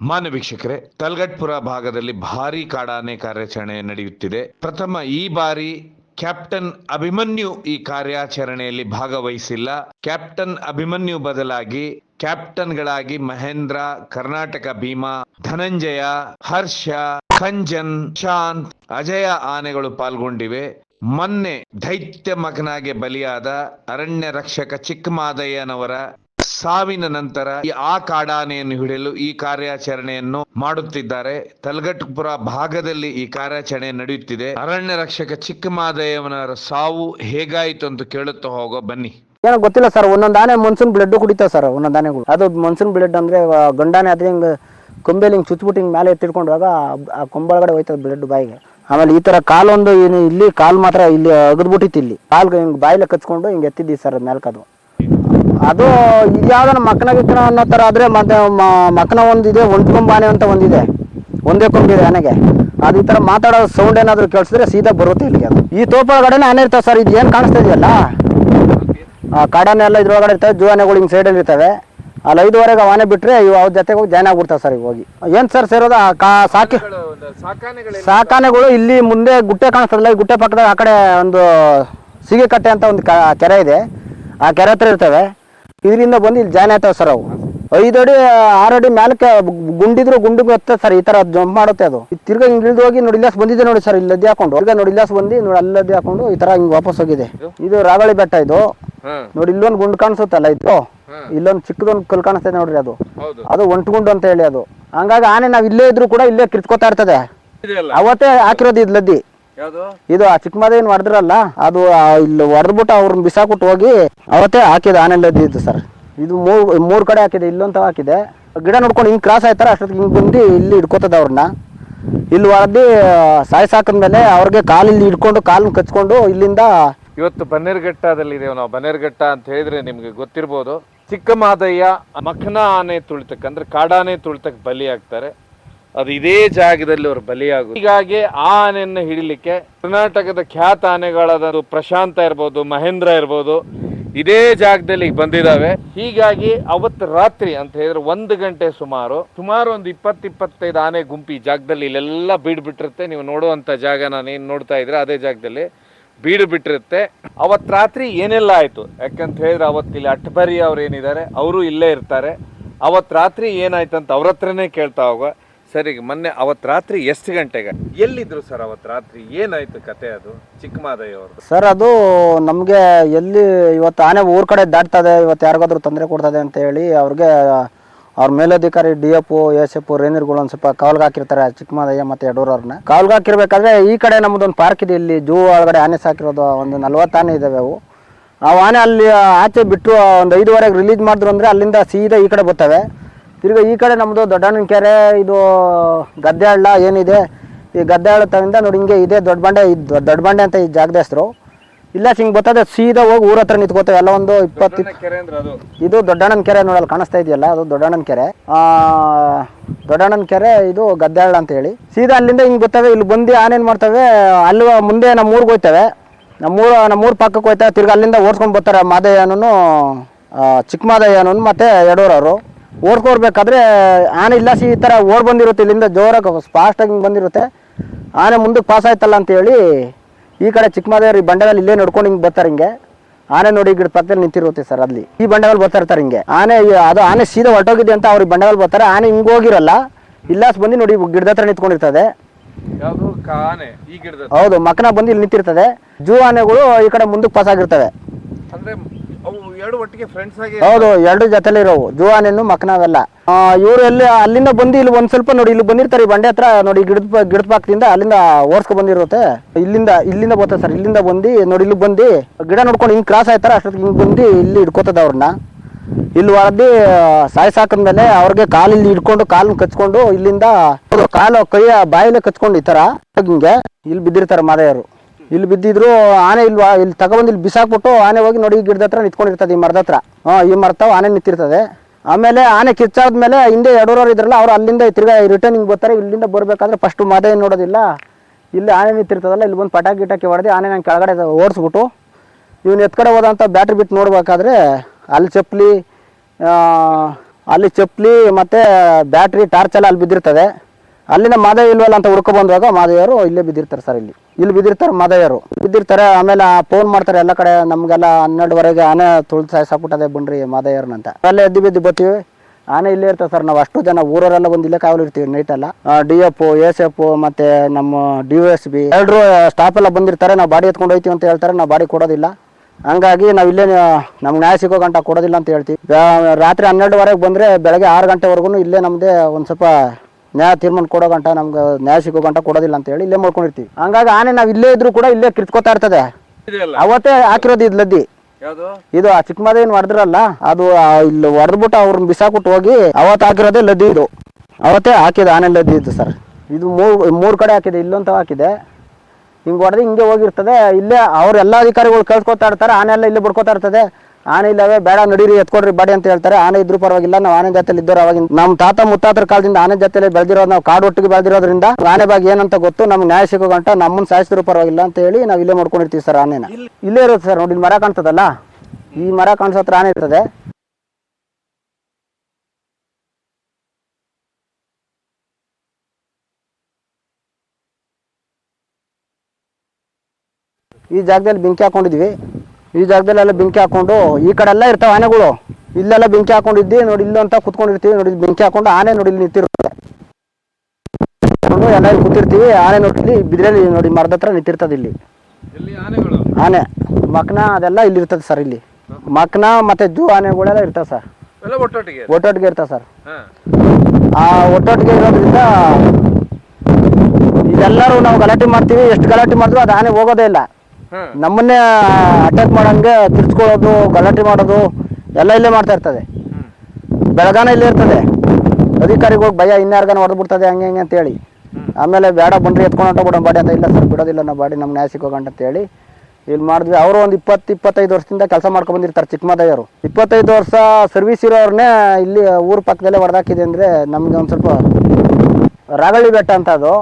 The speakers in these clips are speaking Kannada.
ಮಾನ್ಯ ವೀಕ್ಷಕರೇ, ತಲ್ಗಟ್ಪುರ ಭಾಗದಲ್ಲಿ ಭಾರಿ ಕಾಡಾನೆ ಕಾರ್ಯಾಚರಣೆ ನಡೆಯುತ್ತಿದೆ. ಪ್ರಥಮ ಈ ಬಾರಿ ಕ್ಯಾಪ್ಟನ್ ಅಭಿಮನ್ಯು ಈ ಕಾರ್ಯಾಚರಣೆಯಲ್ಲಿ ಭಾಗವಹಿಸಿಲ್ಲ. ಕ್ಯಾಪ್ಟನ್ ಅಭಿಮನ್ಯು ಬದಲಾಗಿ ಕ್ಯಾಪ್ಟನ್ಗಳಾಗಿ ಮಹೇಂದ್ರ, ಕರ್ನಾಟಕ ಭೀಮಾ, ಧನಂಜಯ, ಹರ್ಷ ಖಂಜನ್ ಶಾಂತ್, ಅಜಯ ಆನೆಗಳು ಪಾಲ್ಗೊಂಡಿವೆ. ಮೊನ್ನೆ ದೈತ್ಯ ಮಗನಾಗೆ ಬಲಿಯಾದ ಅರಣ್ಯ ರಕ್ಷಕ ಚಿಕ್ಕಮಾದಯ್ಯನವರ ಸಾವಿನ ನಂತರ ಈ ಆ ಕಾಡಾನೆಯನ್ನು ಹಿಡಿಯಲು ಈ ಕಾರ್ಯಾಚರಣೆಯನ್ನು ಮಾಡುತ್ತಿದ್ದಾರೆ. ತಲಗಟ್ಪುರ ಭಾಗದಲ್ಲಿ ಈ ಕಾರ್ಯಾಚರಣೆ ನಡೆಯುತ್ತಿದೆ. ಅರಣ್ಯ ರಕ್ಷಕ ಚಿಕ್ಕಮಾದಯ್ಯವನವರ ಸಾವು ಹೇಗಾಯಿತು ಅಂತ ಕೇಳುತ್ತಾ ಹೋಗೋ ಬನ್ನಿ. ಏನೋ ಗೊತ್ತಿಲ್ಲ ಸರ್, ಒಂದೊಂದು ಆನೆ ಮನ್ಸೂನ್ ಬ್ಲಡ್ ಕುಡಿತಾವ ಸರ್, ಒಂದೊಂದು ಆನೆಗಳು. ಅದು ಮನ್ಸೂನ್ ಬ್ಲಡ್ ಅಂದ್ರೆ ಗಂಡಾನೆ ಆದ್ರೆ ಹಿಂಗೆ ಕೊಂಬೆಲಿ ಹಿಂಗೆ ಚುಚ್ಬಿಟ್ಟು ಹಿಂಗೆ ಮೇಲೆ ಎತ್ತಿಟ್ಕೊಂಡಾಗ ಆ ಕೊಂಬೊಳಗಡೆ ಹೋಯ್ತದೆ ಬ್ಲಡ್ ಬಾಯಿಗೆ. ಆಮೇಲೆ ಈ ತರ ಕಾಲೊಂದು ಏನು ಇಲ್ಲಿ ಕಾಲ್ ಮಾತ್ರ ಇಲ್ಲಿ ಅಗದ್ಬಿಟ್ಟಿತ್ತು ಇಲ್ಲಿ. ಕಾಲ್ ಹಿಂಗ್ ಬಾಯಿಲೆ ಕಚ್ಕೊಂಡು ಹಿಂಗ್ ಎತ್ತಿದ್ದೀವಿ ಸರ್ ಮೇಲ್ಕದು. ಅದು ನಮ್ಮ ಮಕ್ಕನ ಗಿಕ್ಕನ ಅನ್ನೋ ಥರ ಆದ್ರೆ ಮತ್ತೆ ಮಕ್ಕನ ಒಂದಿದೆ ಒಂದ್ ಕೊಂಬಾನೆ ಅಂತ ಒಂದಿದೆ ಒಂದೇ ಕೊಂಬಿದೆ ಆನೆಗೆ. ಅದು ಈ ಥರ ಮಾತಾಡೋ ಸೌಂಡ್ ಏನಾದರೂ ಕೇಳಿಸಿದ್ರೆ ಸೀದಾ ಬರುತ್ತೆ ಇಲ್ಲಿಗೆ ಅದು. ಈ ತೋಪೊಳಗಡೆನೆ ಆನೆ ಇರ್ತಾವೆ ಸರ್ ಇದು ಏನು ಕಾಣಿಸ್ತಾ ಇದೆಯಲ್ಲ? ಆ ಕಾಡಾನೆ ಎಲ್ಲ ಇದ್ರೊಳಗಡೆ ಇರ್ತವೆ ಜೂ ಆನೆಗಳು ಹಿಂಗೆ ಸೈಡಲ್ಲಿ ಇರ್ತವೆ. ಅಲ್ಲಿ ಐದುವರೆಗೆ ಆನೆ ಬಿಟ್ರೆ ಇವು ಅವ್ರ ಜೊತೆಗೆ ಹೋಗಿ ಜಾಯ್ನ್ ಆಗ್ಬಿಡ್ತಾವೆ ಸರ್ ಈಗ ಹೋಗಿ. ಏನು ಸರ್ ಸೇರೋದು? ಕಾ ಸಾಕಿ ಸಾಕಾನೆಗಳು ಇಲ್ಲಿ ಮುಂದೆ ಗುಟ್ಟೆ ಕಾಣಿಸ್ತದಲ್ಲ ಈ ಗುಟ್ಟೆ ಪಕ್ಕದ ಆ ಕಡೆ ಒಂದು ಸಿಗೆ ಕಟ್ಟೆ ಅಂತ ಒಂದು ಕೆರೆ ಇದೆ. ಆ ಕೆರೆ ಹತ್ರ ಇರ್ತವೆ. ಇದರಿಂದ ಬಂದು ಇಲ್ಲಿ ಜಾಯ್ನ್ ಆಯ್ತಾವ ಸರ್ ಅವು. ಐದು ಅಡಿ ಆರು ಅಡಿ ಮ್ಯಾಲಕ್ಕೆ ಗುಂಡಿದ್ರು ಗುಂಡು ಹತ್ತೆ ಸರ್ ಈ ತರ ಜಂಪ್ ಮಾಡುತ್ತೆ ಅದು. ತಿರ್ಗ ಹಿಂಗ್ ಇಳಿದು ಹೋಗಿ ನೋಡಿ ಇಲ್ಲಾಸ್ ಬಂದಿದೆ ನೋಡಿ ಸರ್ ಇಲ್ಲಿ ಲದ್ದಿ ಹಾಕೊಂಡು. ಈಗ ನೋಡಿ ಇಲ್ಲಾಸ್ ಬಂದು ನೋಡಿ ಅಲ್ಲಿ ಲದ್ದಿ ಹಾಕೊಂಡು ಈ ತರ ಹಿಂಗ್ ವಾಪಸ್ ಹೋಗಿದೆ. ಇದು? ರಾವಳಿ ಬೆಟ್ಟ ಇದು. ನೋಡಿ ಇಲ್ಲೊಂದು ಗುಂಡು ಕಾಣಿಸುತ್ತಲ್ಲ ಇದು? ಇಲ್ಲೊಂದು ಚಿಕ್ಕದೊಂದು ಕಲ್ ಕಾಣಿಸ್ತದೆ ನೋಡ್ರಿ ಅದು. ಅದು ಒಂಟುಗುಂಡು ಅಂತ ಹೇಳಿ ಅದು. ಹಂಗಾಗಿ ಆನೆ ನಾವ್ ಇಲ್ಲೇ ಇದ್ರು ಕೂಡ ಇಲ್ಲೇ ಕಿತ್ಕೋತಾ ಇರ್ತದೆ. ಅವತ್ತೇ ಹಾಕಿರೋದು ಇದು ಲದ್ದಿ. ಯಾವುದು ಇದು ಆ ಚಿಕ್ಕ ಏನ್ ಹೊಡೆದ್ರಲ್ಲ ಅದು ಇಲ್ಲಿ ಹೊಡೆದ್ಬಿಟ್ಟು ಅವ್ರನ್ನ ಬಿಸಾಕ್ಬಿಟ್ಟು ಹೋಗಿ ಅವತ್ತೇ ಹಾಕಿದ ಆನೆಲ್ ಇದ್ದು ಇದು ಸರ್. ಇದು ಮೂರ್ ಮೂರ್ ಕಡೆ ಹಾಕಿದೆ ಇಲ್ಲೊಂತ ಹಾಕಿದೆ. ಗಿಡ ನೋಡ್ಕೊಂಡು ಹಿಂಗ್ ಕ್ರಾಸ್ ಆಯ್ತಾರ ಅಷ್ಟೊತ್ತಿಗೆ ಹಿಂಗ್ ಬಂದು ಇಲ್ಲಿ ಹಿಡ್ಕೋತದ ಅವ್ರನ್ನ ಇಲ್ಲಿ ಹೊಡೆದಿ ಸಾಯ್ಸಾಕದ್ಮೇಲೆ ಅವ್ರಿಗೆ ಕಾಲಿಲ್ಲಿ ಹಿಡ್ಕೊಂಡು ಕಾಲನ್ನ ಕಚ್ಕೊಂಡು ಇಲ್ಲಿಂದ ಇವತ್ತು ಬನ್ನೇರ್ಘಟ್ಟದಲ್ಲಿ ಇದೇವ್ ನಾವು. ಬನ್ನೇರ್ಘಟ್ಟ ಅಂತ ಹೇಳಿದ್ರೆ ನಿಮ್ಗೆ ಗೊತ್ತಿರ್ಬೋದು. ಚಿಕ್ಕ ಮಾದಯ್ಯ ಮಖನ ಆನೆ ತುಳಿತಕ್ಕೆ ಅಂದ್ರೆ ಕಾಡಾನೆ ತುಳಿತಕ್ಕೆ ಬಲಿಯಾಗ್ತಾರೆ. ಅದು ಇದೇ ಜಾಗದಲ್ಲಿ ಅವರು ಬಲಿಯಾಗುತ್ತೆ ಹೀಗಾಗಿ ಆ ಆನೆಯನ್ನು ಹಿಡಿಲಿಕ್ಕೆ ಕರ್ನಾಟಕದ ಖ್ಯಾತ ಆನೆಗಳಾದ ಪ್ರಶಾಂತ ಇರ್ಬೋದು, ಮಹೇಂದ್ರ ಇರ್ಬೋದು, ಇದೇ ಜಾಗದಲ್ಲಿ ಬಂದಿದ್ದಾವೆ. ಹೀಗಾಗಿ ಅವತ್ತು ರಾತ್ರಿ ಅಂತ ಹೇಳಿದ್ರೆ ಒಂದು ಗಂಟೆ ಸುಮಾರು ಸುಮಾರು ಒಂದು ಇಪ್ಪತ್ತು ಇಪ್ಪತ್ತೈದು ಆನೆ ಗುಂಪಿ ಜಾಗದಲ್ಲಿ ಇಲ್ಲೆಲ್ಲ ಬೀಡ್ ಬಿಟ್ಟಿರುತ್ತೆ ನೀವು ನೋಡುವಂತ ಜಾಗ ನಾನು ಏನು ನೋಡ್ತಾ ಇದ್ರೆ ಅದೇ ಜಾಗದಲ್ಲಿ ಬೀಡು ಬಿಟ್ಟಿರುತ್ತೆ ಅವತ್ ರಾತ್ರಿ ಏನೆಲ್ಲ ಆಯಿತು? ಯಾಕಂತ ಹೇಳಿದ್ರೆ ಅವತ್ತು ಇಲ್ಲಿ ಅಟ್ಬರಿ ಅವ್ರು ಏನಿದ್ದಾರೆ, ಅವರು ಇಲ್ಲೇ ಇರ್ತಾರೆ. ಅವತ್ತು ರಾತ್ರಿ ಏನಾಯ್ತು ಅಂತ ಅವ್ರ ಹತ್ರನೇ ಕೇಳ್ತಾ ಹೋಗುವ. ಸರ್ ಈಗ ಮೊನ್ನೆ ಅವತ್ತು ರಾತ್ರಿ ಎಷ್ಟು ಗಂಟೆಗೆ? ಎಲ್ಲಿದ್ರು ಸರ್ ಅವತ್ತು ರಾತ್ರಿ? ಏನಾಯ್ತು ಕತೆ ಅದು, ಚಿಕ್ಕಮಾದಯ್ಯ ಅವ್ರದ್ದು ಸರ್, ಅದು ನಮಗೆ ಎಲ್ಲಿ ಇವತ್ತು ಆನೆ ಊರ ಕಡೆ ದಾಟ್ತದೆ, ಇವತ್ತು ಯಾರಿಗಾದ್ರೂ ತೊಂದರೆ ಕೊಡ್ತದೆ ಅಂತ ಹೇಳಿ ಅವ್ರಿಗೆ, ಅವ್ರ ಮೇಲಧಿಕಾರಿ ಡಿ ಎಫ್ ಎಸ್ ಎಫ್ ರೇಂಜರ್ಗಳು ಒಂದು ಸ್ವಲ್ಪ ಕಾವಲ್ಗೆ ಹಾಕಿರ್ತಾರೆ ಚಿಕ್ಕಮದಯ್ಯ ಮತ್ತು ಯಡೂರವ್ರನ್ನ ಕಾವಲ್ಗೆ ಹಾಕಿರ್ಬೇಕಾದ್ರೆ ಈ ಕಡೆ ನಮ್ಮದೊಂದು ಪಾರ್ಕ್ ಇದೆ, ಇಲ್ಲಿ ಜೂ ಒಳಗಡೆ ಆನೆ ಸಾಕಿರೋದು ಒಂದು ನಲ್ವತ್ತು ಆನೆ ಇದ್ದಾವೆ ಅವು. ಆ ಆನೆ ಅಲ್ಲಿ ಆಚೆ ಬಿಟ್ಟು ಒಂದು ಐದುವರೆಗೆ ರಿಲೀಸ್ ಮಾಡಿದ್ರು ಅಂದರೆ ಅಲ್ಲಿಂದ ಸೀದಾ ಈ ಕಡೆ ಬರ್ತವೆ. ತಿರ್ಗಾ ಈ ಕಡೆ ನಮ್ಮದು ದೊಡ್ಡಣ್ಣನ ಕೆರೆ ಇದು ಗದ್ದೆ ಹಳ್ಳ ಏನಿದೆ ಈ ಗದ್ದೆ ಹಳ್ಳ ತವಿಂದ ನೋಡಿ ಹಿಂಗೆ ಇದೆ ದೊಡ್ಡ ಬಂಡೆ ಇದು ದೊಡ್ಡ ಬಂಡೆ ಅಂತ ಈ ಜಾಗದ ಹೆಸರು. ಇಲ್ಲ ಹಿಂಗೆ ಗೊತ್ತದೆ ಸೀದಾ ಹೋಗಿ ಊರ ಹತ್ರ ನಿಂತ್ಕೋತೇವೆ ಎಲ್ಲ ಒಂದು ಇಪ್ಪತ್ತು ಇದು ದೊಡ್ಡಣ್ಣನ ಕೆರೆ ನೋಡಲ್ಲ ಕಾಣಿಸ್ತಾ ಇದೆಯಲ್ಲ ಅದು ದೊಡ್ಡಣ್ಣನ ಕೆರೆ. ಆ ದೊಡ್ಡಣ್ಣನ ಕೆರೆ ಇದು ಗದ್ದೆಹಳ್ಳ ಅಂತ ಹೇಳಿ. ಸೀದಾ ಅಲ್ಲಿಂದ ಹಿಂಗೆ ಗೊತ್ತವೆ ಇಲ್ಲಿ ಬಂದು ಆನೇನು ಮಾಡ್ತವೆ ಅಲ್ಲಿ ಮುಂದೆ ನಮ್ಮ ಊರಿಗೆ ಹೋಯ್ತವೆ. ನಮ್ಮೂರು ನಮ್ಮೂರು ಪಕ್ಕಕ್ಕೆ ಹೋಯ್ತವೆ ತಿರ್ಗಿ ಅಲ್ಲಿಂದ ಓಡಿಸ್ಕೊಂಡು ಬರ್ತಾರೆ ಮಾದಯ್ಯನೂ ಚಿಕ್ಕ ಮಾದಯ್ಯನೂ ಮತ್ತೆ ಯಡೂರವರು. ಓಡ್ಕೊಡ್ಬೇಕಾದ್ರೆ ಆನೆ ಇಲ್ಲ ಸಿ ಈ ಥರ ಓಡ್ ಬಂದಿರುತ್ತೆ ಇಲ್ಲಿಂದ ಜೋರಾಗಿ ಫಾಸ್ಟಾಗಿ ಹಿಂಗೆ ಬಂದಿರುತ್ತೆ. ಆನೆ ಮುಂದಕ್ಕೆ ಪಾಸ್ ಆಯ್ತಲ್ಲ ಅಂತ ಹೇಳಿ ಈ ಕಡೆ ಚಿಕ್ಕಮಾದೇವ್ರಿ ಈ ಇಲ್ಲೇ ನೋಡ್ಕೊಂಡು ಹಿಂಗೆ ಬರ್ತಾರೆ ಹಿಂಗೆ. ಆನೆ ನೋಡಿ ಗಿಡ ಪಕ್ಕದಲ್ಲಿ ನಿಂತಿರುತ್ತೆ ಸರ್ ಅಲ್ಲಿ. ಈ ಬಂಡೆಗಳು ಬರ್ತಾ ಇರ್ತಾರೆ ಹಿಂಗೆ. ಆನೆ ಅದು ಆನೆ ಸೀದಾ ಹೊರಟೋಗಿದೆ ಅಂತ ಅವ್ರಿಗೆ ಬಂಡೆಗಳು ಬರ್ತಾರೆ. ಆನೆ ಹಿಂಗೆ ಹೋಗಿರಲ್ಲ ಇಲ್ಲಾಸ್ ಬಂದು ನೋಡಿ ಗಿಡದ ಹತ್ರ ನಿಂತ್ಕೊಂಡಿರ್ತದೆ. ಹೌದು ಮಕ್ಕನ ಬಂದು ಇಲ್ಲಿ ನಿಂತಿರ್ತದೆ. ಜೂ ಆನೆಗಳು ಈ ಕಡೆ ಮುಂದಕ್ಕೆ ಪಾಸ್ ಆಗಿರ್ತವೆ. ಎರಡು ಒಟ್ಟಿಗೆ ಫ್ರೆಂಡ್ಸ್ ಆಗಿ ಹೌದು, ಎರಡು ಜೊತೆಲಿ ಇರೋವು. ಜುವಾನ್ ಆನೆನು ಮಕ್ನಾವೆಲ್ಲ ಇವರು ಎಲ್ಲಿ, ಅಲ್ಲಿಂದ ಬಂದು ಇಲ್ಲಿ ಒಂದ್ ಸ್ವಲ್ಪ ನೋಡಿ, ಇಲ್ಲಿ ಬಂದಿರ್ತಾರೆ ಈ ಬಂಡೆ ಹತ್ರ, ನೋಡಿ, ಗಿಡದ ಗಿಡದ ಪಾಕದಿಂದ ಅಲ್ಲಿಂದ ಓಡಿಸ್ಕೊ ಬಂದಿರುತ್ತೆ. ಇಲ್ಲಿಂದ ಇಲ್ಲಿಂದ ಬರ್ತದೆ ಸರ್, ಇಲ್ಲಿಂದ ಬಂದು, ನೋಡಿ ಇಲ್ಲಿ ಬಂದು, ಗಿಡ ನೋಡ್ಕೊಂಡು ಹಿಂಗ್ ಕ್ರಾಸ್ ಆಯ್ತಾರ, ಅಷ್ಟೊತ್ತಿಗೆ ಹಿಂಗ್ ಬಂದು ಇಲ್ಲಿ ಹಿಡ್ಕೋತದ ಅವ್ರನ್ನ. ಇಲ್ಲಿ ಹೊರದಿ ಸಾಯ್ಸಾಕಂದ್ಮೇಲೆ ಅವ್ರಿಗೆ ಇಲ್ಲಿ ಹಿಡ್ಕೊಂಡು ಕಾಲು ಕಚ್ಕೊಂಡು ಇಲ್ಲಿಂದ, ಕಾಲು ಕೈಯ ಬಾಯಿಲೆ ಕಚ್ಕೊಂಡು ಈ ತರ ಹಿಂಗೆ ಇಲ್ಲಿ ಬಿದ್ದಿರ್ತಾರೆ ಮಾದಯ್ಯರು ಇಲ್ಲಿ ಬಿದ್ದಿದ್ರು ಆನೆ ಇಲ್ವಾ? ಇಲ್ಲಿ ತಗೊಬಂದು ಇಲ್ಲಿ ಬಿಸಾಕ್ಬಿಟ್ಟು ಆನೆ ಹೋಗಿ ನೋಡಿ ಗಿಡದ ಹತ್ರ ನಿಂತ್ಕೊಂಡಿರ್ತದೆ ಈ ಮರದ ಹತ್ರ. ಹಾಂ, ಈ ಮರ್ತಾವ ಆನೆ ನಿಂತಿರ್ತದೆ. ಆಮೇಲೆ ಆನೆ ಕಿಚ್ಚಾದ್ಮೇಲೆ ಹಿಂದೆ ಎರಡೂರವ್ರು ಇದ್ರಲ್ಲ, ಅವ್ರು ಅಲ್ಲಿಂದ ತಿರ್ಗಾ ರಿಟರ್ನ್ ಹಿಂಗ್ ಬರ್ತಾರೆ. ಇಲ್ಲಿಂದ ಬರ್ಬೇಕಾದ್ರೆ ಫಸ್ಟ್ ಮಾದೇ ನೋಡೋದಿಲ್ಲ. ಇಲ್ಲಿ ಆನೆ ನಿಂತಿರ್ತದಲ್ಲ, ಇಲ್ಲಿ ಬಂದು ಪಟಾಕಿ ಗಿಟಾಕಿ ಹೊಡೆದು ಆನೆ ನಾನು ಕೆಳಗಡೆ ಓಡಿಸ್ಬಿಟ್ಟು ಇವನು ಎತ್ ಕಡೆ ಹೋದಂಥ ಬ್ಯಾಟ್ರಿ ಬಿಟ್ಟು ನೋಡ್ಬೇಕಾದ್ರೆ ಅಲ್ಲಿ ಚಪ್ಪಲಿ ಅಲ್ಲಿ ಚಪ್ಪಲಿ ಮತ್ತೆ ಬ್ಯಾಟ್ರಿ ಟಾರ್ಚ್ ಎಲ್ಲ ಅಲ್ಲಿ ಬಿದ್ದಿರ್ತದೆ. ಅಲ್ಲಿನ ಮಾದೇವ ಇಲ್ವಲ್ಲ ಅಂತ ಹುಡ್ಕೊ ಬಂದಾಗ ಮಾದೇವರು ಇಲ್ಲೇ ಬಿದ್ದಿರ್ತಾರೆ ಸರ್ ಇಲ್ಲಿ. ಇಲ್ಲಿ ಬಿದ್ದಿರ್ತಾರೆ ಮಾದೇವರು. ಬಿದ್ದಿರ್ತಾರೆ, ಆಮೇಲೆ ಫೋನ್ ಮಾಡ್ತಾರೆ ಎಲ್ಲ ಕಡೆ, ನಮಗೆಲ್ಲ ಹನ್ನೆರಡುವರೆಗೆ ಆನೆ ತುಳಿದು ಸಾಯಿಸಾಕ್ಬಿಟ್ಟದೆ ಬನ್ರಿ ಮಾದೇವ್ರನ್ನ ಅಂತ ಅಲ್ಲೇ ಎದ್ದು ಬಿದ್ದು ಬರ್ತೀವಿ. ಆನೆ ಇಲ್ಲೇ ಇರ್ತಾರೆ ಸರ್, ನಾವು ಅಷ್ಟು ಜನ ಊರವರೆಲ್ಲ ಬಂದು ಇಲ್ಲೇ ಕಾವಲು ಇರ್ತೀವಿ ನೈಟ್ ಎಲ್ಲ ಡಿ ಎಫ್ ಎಸ್ ಎಫ್ ಮತ್ತೆ ನಮ್ಮ ಡಿ ಎಸ್ ಬಿ ಎಲ್ಲರೂ ಸ್ಟಾಫ್ ಎಲ್ಲ ಬಂದಿರ್ತಾರೆ, ನಾವು ಬಾಡಿ ಎತ್ಕೊಂಡು ಹೋಯ್ತೀವಿ ಅಂತ ಹೇಳ್ತಾರೆ, ನಾವು ಬಾಡಿ ಕೊಡೋದಿಲ್ಲ. ಹಂಗಾಗಿ ನಾವು ಇಲ್ಲೇ, ನಮ್ಗೆ ನ್ಯಾಯ ಸಿಗೋ ಗಂಟ ಕೊಡೋದಿಲ್ಲ ಅಂತ ಹೇಳ್ತೀವಿ. ರಾತ್ರಿ ಹನ್ನೆರಡುವರೆಗೆ ಬಂದರೆ ಬೆಳಗ್ಗೆ ಆರು ಗಂಟೆವರೆಗೂ ಇಲ್ಲೇ ನಮ್ಮದೇ ಒಂದು ಸ್ವಲ್ಪ ನ್ಯಾಯ ತೀರ್ಮಾನ ಕೊಡೋ ಗಂಟ ನಮ್ಗೆ ನ್ಯಾಯ ಸಿಗೋ ಗಂಟ ಕೊಡೋದಿಲ್ಲ ಅಂತ ಹೇಳಿ ಇಲ್ಲೇ ಮಾಡ್ಕೊಂಡಿರ್ತೀವಿ ಹಂಗಾಗಿ ಆನೆ ನಾವು ಇಲ್ಲೇ ಇದ್ರು ಕೂಡ ಇಲ್ಲೇ ಕಿರ್ತ್ಕೋತಾ ಇರ್ತದೆ. ಅವತ್ತೇ ಹಾಕಿರೋದು ಇದು ಲದ್ದಿ. ಯಾವುದು? ಇದು ಆ ಚಿಕ್ಕಮದೇನ್ ಹೊಡೆದ್ರಲ್ಲ ಅದು ಇಲ್ಲಿ ಹೊಡೆದ್ಬಿಟ್ಟು ಅವ್ರನ್ನ ಬಿಸಾಕ್ಬಿಟ್ಟು ಹೋಗಿ ಅವತ್ತು ಹಾಕಿರೋದೇ ಲದ್ದಿ ಇದು. ಅವತ್ತೇ ಹಾಕಿದೆ ಆನೆ ಲದ್ದಿ ಇದು ಸರ್. ಇದು ಮೂರು ಮೂರು ಕಡೆ ಹಾಕಿದೆ ಇಲ್ಲೊಂತ ಹಾಕಿದೆ. ಹಿಂಗೆ ಹೊಡೆದು ಹಿಂಗೆ ಹೋಗಿರ್ತದೆ. ಇಲ್ಲೇ ಅವ್ರ ಎಲ್ಲ ಅಧಿಕಾರಿಗಳು ಕಳ್ಸ್ಕೊತಾ ಇರ್ತಾರೆ ಆನೆ ಎಲ್ಲ ಇಲ್ಲೇ ಬಿಡ್ಕೊತಾ ಇರ್ತದೆ. ಆನೆ ಇಲ್ಲವೇ ಬೇಡ ನಡೀರಿ ಎತ್ಕೊಡ್ರಿ ಬಾಡಿ ಅಂತ ಹೇಳ್ತಾರೆ. ಆನೆ ಇದ್ರು ಪರವಾಗಿಲ್ಲ ನಾವು ಆನೆ ಜಾತಿಯಲ್ಲಿ ಇದ್ದವ್ರು ಅವಾಗಿನ ನಮ್ಮ ತಾತ ಮುತ್ತಾತರ ಕಾಲದಿಂದ ಆನೆ ಜಾತಿಯಲ್ಲಿ ಬೆಳೆದಿರೋದು ನಾವು ಕಾಡು ಒಟ್ಟಿಗೆ ಬೆಳೆದಿರೋದ್ರಿಂದ ಆನೆ ಬಗ್ಗೆ ಏನಂತ ಗೊತ್ತು ನಮ್ಗೆ ನ್ಯಾಯ ಸಿಗೋ ಗಂಟ ನಮ್ಮನ್ನ ಸಾಯಿಸಿದ್ರು ಪರವಾಗಿಲ್ಲ ಅಂತ ಹೇಳಿ ನಾವು ಇಲ್ಲೇ ಮಾಡ್ಕೊಂಡಿರ್ತೀವಿ ಸರ್ ಆನೆನ. ಇಲ್ಲೇ. ಇರೋದು ಸರ್ ನೋಡಿ ಮರ ಕಾಣ್ತದಲ್ಲ? ಈ ಮರ ಕಾಣಿಸೋ ಹತ್ರ ಆನೆ ಇರ್ತದೆ. ಈ ಜಾಗದಲ್ಲಿ ಬೆಂಕಿ ಹಾಕೊಂಡಿದ್ವಿ ಈ ಜಾಗದಲ್ಲೆಲ್ಲ ಬೆಂಕಿ ಹಾಕೊಂಡು ಈ ಕಡೆ ಎಲ್ಲ ಇರ್ತಾವೆ ಆನೆಗಳು. ಇಲ್ಲೆಲ್ಲ ಬೆಂಕಿ ಹಾಕೊಂಡಿದ್ದಿ ನೋಡಿ ಇಲ್ಲಂತ ಕುತ್ಕೊಂಡಿರ್ತೀವಿ ನೋಡಿ ಬೆಂಕಿ ಹಾಕೊಂಡು ಆನೆ ನೋಡಿ ಇಲ್ಲಿ ನಿಂತಿರುತ್ತೆ. ಎಲ್ಲ ಇಲ್ಲಿ ಕೂತಿರ್ತೀವಿ ಆನೆ ನೋಡಿ ಇಲ್ಲಿ ಬಿದ್ರಲ್ಲಿ ನೋಡಿ ಮರದ ಹತ್ರ ನಿಂತಿರ್ತದೆ ಇಲ್ಲಿ. ಆನೆ ಮಕ್ನ ಅದೆಲ್ಲ ಇಲ್ಲಿ ಇರ್ತದೆ ಸರ್ ಇಲ್ಲಿ. ಮಕ್ನ ಮತ್ತೆ ಜೂ ಆನೆಗಳೆಲ್ಲ ಇರ್ತವೆ ಸರ್. ಒಟ್ಟೊಟ್ಟಿಗೆ? ಇರ್ತಾವ ಸರ್. ಆ ಒಟ್ಟೊಟ್ಟಿಗೆ ಇರೋದ್ರಿಂದ ಇದೆಲ್ಲರೂ ನಾವು ಗಲಾಟೆ ಮಾಡ್ತೀವಿ ಎಷ್ಟು ಗಲಾಟೆ ಮಾಡಿದ್ರು ಅದು ಆನೆ ಹೋಗೋದೇ ಇಲ್ಲ. ನಮ್ಮನ್ನೇ ಅಟ್ಯಾಕ್ ಮಾಡಂಗೆ ತಿರ್ಚ್ಕೊಳ್ಳೋದು ಗಲಾಟೆ ಮಾಡೋದು ಎಲ್ಲ ಇಲ್ಲೇ ಮಾಡ್ತಾ ಇರ್ತದೆ. ಬೆಳಗಾನ ಇಲ್ಲೇ ಇರ್ತದೆ. ಅಧಿಕಾರಿಗಳು ಭಯ ಇನ್ಯಾರ್ಗಾನ ಹೊಡೆದು ಬಿಡ್ತದೆ ಹಂಗೆ ಹಿಂಗೆ ಅಂತೇಳಿ ಆಮೇಲೆ ಬೇಡ ಬನ್ರಿ ಎತ್ಕೊಂಡು ಹೊಂಟೋಗ್ಬಿಡೋ ಬಾಡಿ ಅಂತ ಇಲ್ಲ ಸರ್ ಬಿಡೋದಿಲ್ಲ ನಾವು ಬಾಡಿ ನಮ್ಮ ನ್ಯಾಯ ಸಿಕ್ಕೋಗಂಟ ಅಂತೇಳಿ ಇಲ್ಲಿ ಮಾಡಿದ್ವಿ ಅವರು ಒಂದು ಇಪ್ಪತ್ತು ಇಪ್ಪತ್ತೈದು ವರ್ಷದಿಂದ ಕೆಲಸ ಮಾಡ್ಕೊಂಡು ಬಂದಿರ್ತಾರೆ ಚಿಕ್ಕಮದಯ್ಯವರು. ಇಪ್ಪತ್ತೈದು ವರ್ಷ ಸರ್ವಿಸ್ ಇರೋರನ್ನೇ ಇಲ್ಲಿ ಊರ ಪಕ್ಕದಲ್ಲೇ ಹೊಡೆದಾಕಿದೆ ಅಂದರೆ ನಮಗೆ ಒಂದು ಸ್ವಲ್ಪ ರಾಗಳಿ ಬೆಟ್ಟ ಅಂತ ಅದು.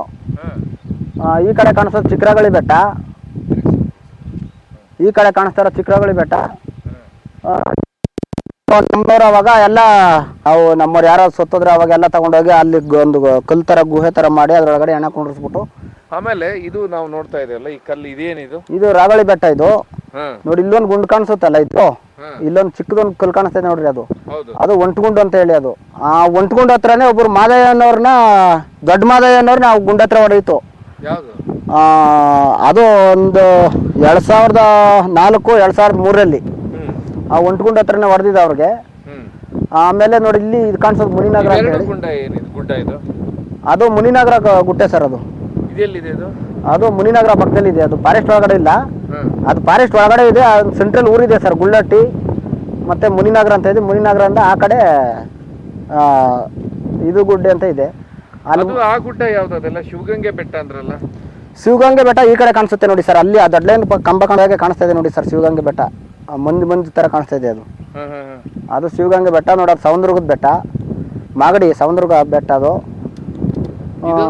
ಈ ಕಡೆ ಕಾಣಿಸೋದು ಚಿಕ್ಕರಾಗಳಿ ಬೆಟ್ಟ. ಈ ಕಡೆ ಕಾಣಿಸ್ತಾರ ಚಿಕ್ಕರಗಳಿ ಬೆಟ್ಟ. ನಮ್ಮವ್ರು ಅವಾಗ ಎಲ್ಲ ಅವು ನಮ್ಮವ್ರು ಯಾರೋ ಸತ್ತೋದ್ರೆ ಅವಾಗ ಎಲ್ಲ ತಗೊಂಡೋಗಿ ಅಲ್ಲಿ ಒಂದು ಕಲ್ ತರ ಗುಹೆ ತರ ಮಾಡಿ ಅದ್ರೊಳಗಡೆ ಎಣ್ಣೆ ಕುಂಡ್ರಿಸ್ಬಿಟ್ಟು. ಆಮೇಲೆ ಇದು ನಾವು ನೋಡ್ತಾ ಇದೆಯಲ್ಲ ಈ ಕಲ್ಲು ಇದೇನಿದು? ಇದು ರಾಗಳಿ ಬೆಟ್ಟ ಇದು. ನೋಡಿ ಇಲ್ಲೊಂದು ಗುಂಡ್ ಕಾಣಿಸುತ್ತಲ್ಲ ಇದು? ಇಲ್ಲೊಂದು ಚಿಕ್ಕದೊಂದು ಕಲ್ ಕಾಣಿಸ್ತಾ ಇದೆ ನೋಡ್ರಿ ಅದು. ಅದು ಒಂಟ್ಗುಂಡು ಅಂತ ಹೇಳಿ ಅದು. ಆ ಒಂಟ್ಗುಂಡ್ ಹತ್ರನೇ ಒಬ್ರು ಮಾದಯ್ಯ ಅನ್ನೋರ್ನ ದೊಡ್ಡ ಮಾದಯ್ಯ ಅನ್ನೋರ್ನ ಆ ಗುಂಡ ಹತ್ರ ಹೊಡೆಯಿತು. ಅದು ಒಂದು ಎರಡು ಸಾವಿರದ ನಾಲ್ಕು ಎರಡು ಸಾವಿರದ ಮೂರರಲ್ಲಿ ಆ ಒಂಟ್ಗುಂಡ ಹತ್ರನೇ ಹೊಡೆದಿದ್ದ ಅವ್ರಿಗೆ. ಆಮೇಲೆ ನೋಡಿ ಇಲ್ಲಿ ಇದು ಕಾಣಿಸೋದು ಮುನಿನಗರ ಅಂತ ಇವೆರಡು ಹೇಳಿ. ಗುಡ್ಡ ಇದು ಅದು ಮುನಿನಗರ ಗುಡ್ಡೆ ಗುಟ್ಟೆ ಸರ್ ಅದು. ಅದು ಮುನಿನಗರ ಪಕ್ಕದಲ್ಲಿ ಇದೆ ಅದು ಫಾರೆಸ್ಟ್ ಒಳಗಡೆ ಇಲ್ಲ. ಅದು ಫಾರೆಸ್ಟ್ ಒಳಗಡೆ ಇದೆ ಸೆಂಟ್ರಲ್ ಊರಿದೆ ಸರ್ ಗುಳ್ಳಟ್ಟಿ ಮತ್ತೆ ಮುನಿನಗರ ಅಂತ ಇದೆ. ಮುನಿನಗರ ಅಂತ ಆ ಕಡೆ ಇದು ಗುಡ್ಡೆ ಅಂತ ಇದೆ. ಅದು ಆ ಗುಡ್ಡ ಯಾವ್ದು? ಅದೆಲ್ಲ ಶಿವಗಂಗೆ ಬೆಟ್ಟ ಅಂದ್ರಲ್ಲ. ಶಿವಗಂಗೆ ಬೆಟ್ಟ ಈ ಕಡೆ ಕಾಣಿಸುತ್ತೆ ನೋಡಿ ಸರ್. ಅಲ್ಲಿ ಆ ದಡ್ಲೈನ್ ಕಂಬ ಕಂಡಾಗೆ ಕಾಣಿಸ್ತಾ ಇದೆ ನೋಡಿ ಸರ್ ಶಿವಗಂಗೆ ಬೆಟ್ಟ. ಆ ಮಂಜು ಮಂಜು ಥರ ಕಾಣಿಸ್ತಾ ಇದೆ ಅದು. ಅದು ಶಿವಗಂಗೆ ಬೆಟ್ಟ ನೋಡೋದು ಸೌಂದರ್ಗದ ಬೆಟ್ಟ. ಮಾಗಡಿ ಸೌಂದರ್ಗ ಬೆಟ್ಟ ಅದು. ಇದು?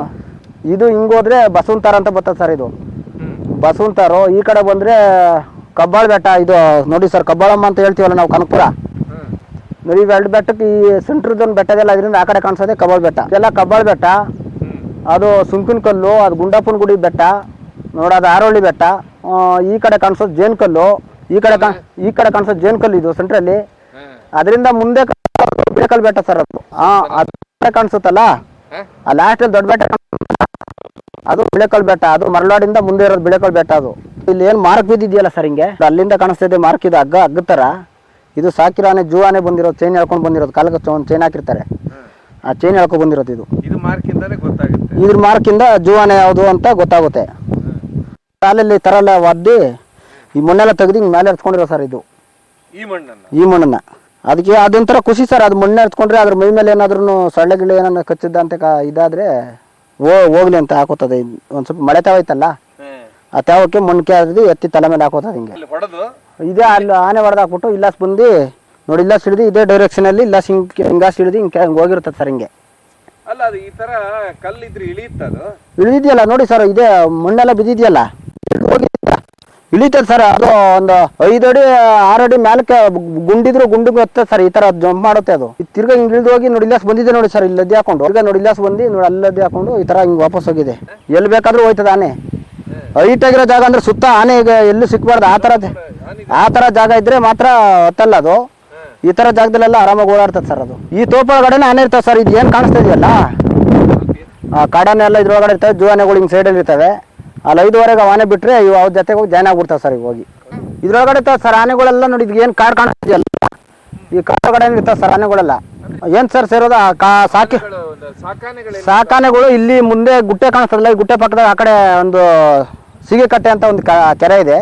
ಇದು ಹಿಂಗೋದ್ರೆ ಬಸವಂತಾರ ಅಂತ ಬರ್ತದೆ ಸರ್ ಇದು. ಬಸವಂತರು ಈ ಕಡೆ ಬಂದ್ರೆ ಕಬ್ಬಾಳ ಬೆಟ್ಟ ಇದು ನೋಡಿ ಸರ್ ಕಬ್ಬಾಳಮ್ಮ ಅಂತ ಹೇಳ್ತೀವಲ್ಲ ನಾವು ಕನಕಪುರ. ನೋಡಿ ಇವೆರಡು ಬೆಟ್ಟಕ್ಕೆ ಈ ಸೆಂಟ್ರದೊಂದು ಬೆಟ್ಟದೆಲ್ಲ ಅದರಿಂದ ಆ ಕಡೆ ಕಾಣಿಸೋದೆ ಕಬ್ಬಾಳ್ ಬೆಟ್ಟ ಎಲ್ಲ ಕಬ್ಬಾಳ್ ಬೆಟ್ಟ ಅದು ಸುಂಕಿನ ಕಲ್ಲು ಅದು ಗುಂಡಪ್ಪನ ಗುಡಿ ಬೆಟ್ಟ ನೋಡೋದು ಆರೋಳಿ ಬೆಟ್ಟ ಈ ಕಡೆ ಕಾಣಿಸೋದು ಜೇನ್ ಕಲ್ಲು. ಈ ಕಡೆ ಈ ಕಡೆ ಕಾಣಿಸೋದು ಜೇನ್ ಕಲ್ಲು ಇದು ಸೆಂಟ್ರಲ್ಲಿ ಅದರಿಂದ ಮುಂದೆ ಬಿಳಕಲ್ ಬೆಟ್ಟ ಸರ್ ಅದು. ಆ ಅದು ಕಾಣಿಸುತ್ತಲ್ಲ? ಆ ಲಾಸ್ಟ್ ದೊಡ್ಡ ಬೆಟ್ಟ ಅದು ಬಿಳೆಕಲ್ ಬೆಟ್ಟ ಅದು ಮರಳಾಡಿಂದ ಮುಂದೆ ಇರೋದು ಬಿಳೆಕಲ್ ಬೆಟ್ಟ ಅದು. ಇಲ್ಲಿ ಏನು ಮಾರ್ಕ್ ಬಿದ್ದಿದೆಯಲ್ಲ ಸರ್ ಹಿಂಗೆ? ಅಲ್ಲಿಂದ ಕಾಣಿಸ್ತಾ ಇದೆ ಮಾರ್ಕ್ ಇದು ಹಗ್ಗ ಹಗ್ಗ ಥರ ಇದು ಸಾಕಿರೋ ಆನೆ ಬಂದಿರೋ ಆನೆ ಬಂದಿರೋದು ಚೈನ್ ಹೇಳ್ಕೊಂಡು ಬಂದಿರೋದು ಕಾಲಕ್ಕೆ ಒಂದು ಚೈನ್ ಹಾಕಿರ್ತಾರೆ. ಆ ಚೈನ್ ಹೇಳ್ಕೊಂಡು ಬಂದಿರೋದು ಇದು. ಇದು ಗೊತ್ತಾಗುತ್ತೆ. ಇದ್ರ ಮಾರ್ಕಿಂದ ಜೂ ಆನೆ ಯಾವುದು ಅಂತ ಗೊತ್ತಾಗುತ್ತೆ. ಕಾಲಲ್ಲಿ ಈ ಥರ ಎಲ್ಲ ಒದ್ದಿ ಈ ಮಣ್ಣೆಲ್ಲ ತೆಗೆದು ಹಿಂಗೆ ಮೇಲೆ ಎತ್ಕೊಂಡಿರೋ ಸರ್ ಇದು. ಈ ಮಣ್ಣನ್ನ? ಈ ಮಣ್ಣನ್ನ. ಅದಕ್ಕೆ ಅದೊಂಥರ ಖುಷಿ ಸರ್ ಅದು ಮಣ್ಣೆ ಎತ್ಕೊಂಡ್ರೆ ಅದ್ರ ಮೈ ಮೇಲೆ ಏನಾದ್ರೂ ಸೊಳ್ಳೆ ಗಿಳ್ಳೆ ಏನಾದ್ರು ಕಚ್ಚಿದ್ದ ಅಂತ ಕ- ಇದಾದ್ರೆ ಓ ಹೋಗ್ಲಿ ಅಂತ ಹಾಕೋತದೆ. ಒಂದ್ ಸ್ವಲ್ಪ ಮಳೆ ತಾವೈತಲ್ಲ ಆ ತಾವಕ್ಕೆ ಮಣ್ಣು ಎತ್ತಿ ತಲೆ ಮೇಲೆ ಹಾಕೋತದೆ ಹಿಂಗೆ. ಹೊಡೆದು ಇದೇ ಅಲ್ಲಿ ಆನೆ ಹೊಡೆದಾಕ್ಬಿಟ್ಟು ಹಾಕ್ಬಿಟ್ಟು ಇಲ್ಲಾಸ್ ಬಂದು ನೋಡಿ ಇಲ್ಲಾಸ್ ಹಿಡಿದು ಇದೇ ಡೈರೆಕ್ಷನಲ್ಲಿ ಇಲ್ಲ ಹಿಂಗ್ ಹಿಂಗಾಸ್ ಹಿಡಿದು ಹಿಂಗೆ ಹಿಂಗೆ ಹೋಗಿರ್ತದೆ ಸರ್ ಹಿಂಗೆ. ಅಲ್ಲ ಅದು ಈ ತರ ಕಲ್ಲಿದ್ರೆ ಇಳಿದಿದೆಯಲ್ಲ ನೋಡಿ ಸರ್ ಇದೇ ಮಣ್ಣೆಲ್ಲ ಬಿದ್ದಿದೆಯಲ್ಲ? ಇಳಿತದೆ ಸರ್ ಅದು ಒಂದು ಐದು ಅಡಿ ಆರು ಅಡಿ ಮ್ಯಾಲಕ್ಕೆ ಗುಂಡಿದ್ರು ಗುಂಡು ಹತ್ತೆ ಸರ್ ಈ ತರ ಜಂಪ್ ಮಾಡುತ್ತೆ ಅದು. ತಿರ್ಗ ಹಿಂಗ್ ಇಳಿದು ಹೋಗಿ ನೋಡಿ ಇಲ್ಲಾಸ್ ಬಂದಿದೆ ನೋಡಿ ಸರ್ ಇಲ್ಲದ್ದೇ ಹಾಕೊಂಡು. ಈಗ ನೋಡಿ ಇಲ್ಲಾಸ್ ಬಂದು ನೋಡಿ ಅಲ್ಲದ್ದೇ ಹಾಕೊಂಡು ಈ ತರ ಹಿಂಗ್ ವಾಪಸ್ ಹೋಗಿದೆ. ಎಲ್ಲಿ ಬೇಕಾದ್ರೂ ಹೋಯ್ತದ ಆನೆ. ಹೈಟ್ ಆಗಿರೋ ಜಾಗ ಅಂದ್ರೆ ಸುತ್ತ ಆನೆ ಈಗ ಎಲ್ಲೂ ಸಿಕ್ಬಾರ್ದು? ಆ ತರ ಆ ತರ ಜಾಗ ಇದ್ರೆ ಮಾತ್ರ ಹೊತ್ತಲ್ಲ ಅದು? ಈ ತರ ಜಾಗದಲ್ಲೆಲ್ಲ ಆರಾಮಾಗಿ ಓಡಾಡ್ತದೆ ಸರ್ ಅದು. ಈ ತೋಪ ಒಳಗಡೆನೆ ಆನೆ ಇರ್ತವೆ ಸರ್ ಇದು ಏನ್ ಕಾಣಿಸ್ತಾ ಇದೆಯಲ್ಲ? ಕಾಡಾನೆ ಎಲ್ಲ ಇದ್ರೊಳಗಡೆ ಇರ್ತವೆ ಜೂ ಆನೆಗಳು ಹಿಂಗ್ ಸೈಡಲ್ಲಿ ಇರ್ತವೆ. ಅಲ್ಲಿ ಐದುವರೆಗೆ ಆನೆ ಬಿಟ್ರೆ ಇವು ಅವ್ರ ಜೊತೆಗೆ ಹೋಗಿ ಜಾಯ್ನ್ ಆಗ್ಬಿಡ್ತಾವೆ ಸರ್ ಹೋಗಿ. ಇದ್ರೊಳಗಡೆ ಇರ್ತಾವೆ ಸರ್ ಆನೆಗಳೆಲ್ಲ ನೋಡಿ ಇದು ಏನು ಕಾಡ್ ಕಾಣಿಸ್ತಿದೆಯಲ್ಲ ಈ ಕಾಡೊಳಗಡೆ ಇರ್ತಾವೆ ಸರ್ ಆನೆಗಳೆಲ್ಲ? ಏನ್ ಸರ್ ಸೇರೋದು? ಸಾಕಿ ಸಾಕಾನೆಗಳು ಇಲ್ಲಿ ಮುಂದೆ ಗುಟ್ಟೆ ಕಾಣಿಸ್ತದಲ್ಲ ಈ ಗುಟ್ಟೆ ಪಕ್ಕದಾಗ ಆ ಕಡೆ ಒಂದು ಸಿಗೆ ಕಟ್ಟೆ ಅಂತ ಒಂದು ಕೆರೆ ಇದೆ.